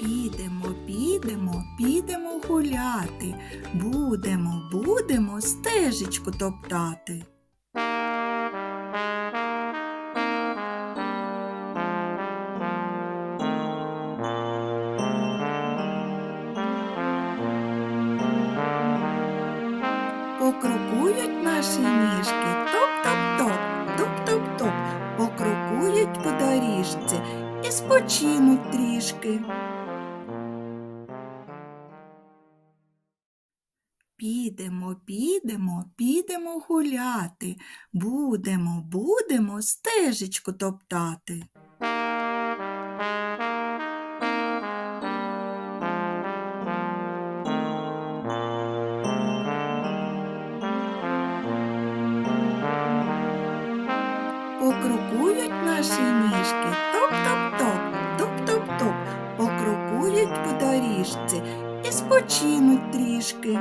Підемо, підемо, підемо гуляти. Будемо, будемо стежечку топтати. Покрокують наші ніжки, топ-топ-топ, топ-топ-топ, покрокують по доріжці і спочинуть трішки. Підемо, підемо, підемо гуляти. Будемо, будемо стежечку топтати. Покрокують наші ніжки, топ-топ-топ, топ-топ-топ, покрокують по доріжці і спочинуть трішки.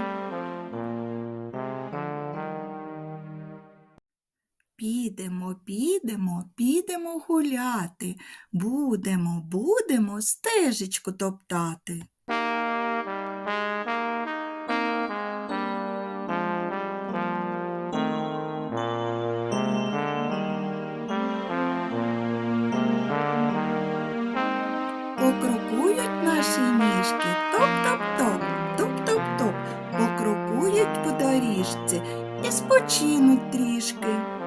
Підемо, підемо, підемо гуляти. Будемо, будемо стежечку топтати. Покрокують наші ніжки, топ-топ-топ, топ-топ-топ, покрокують по доріжці і спочинуть трішки.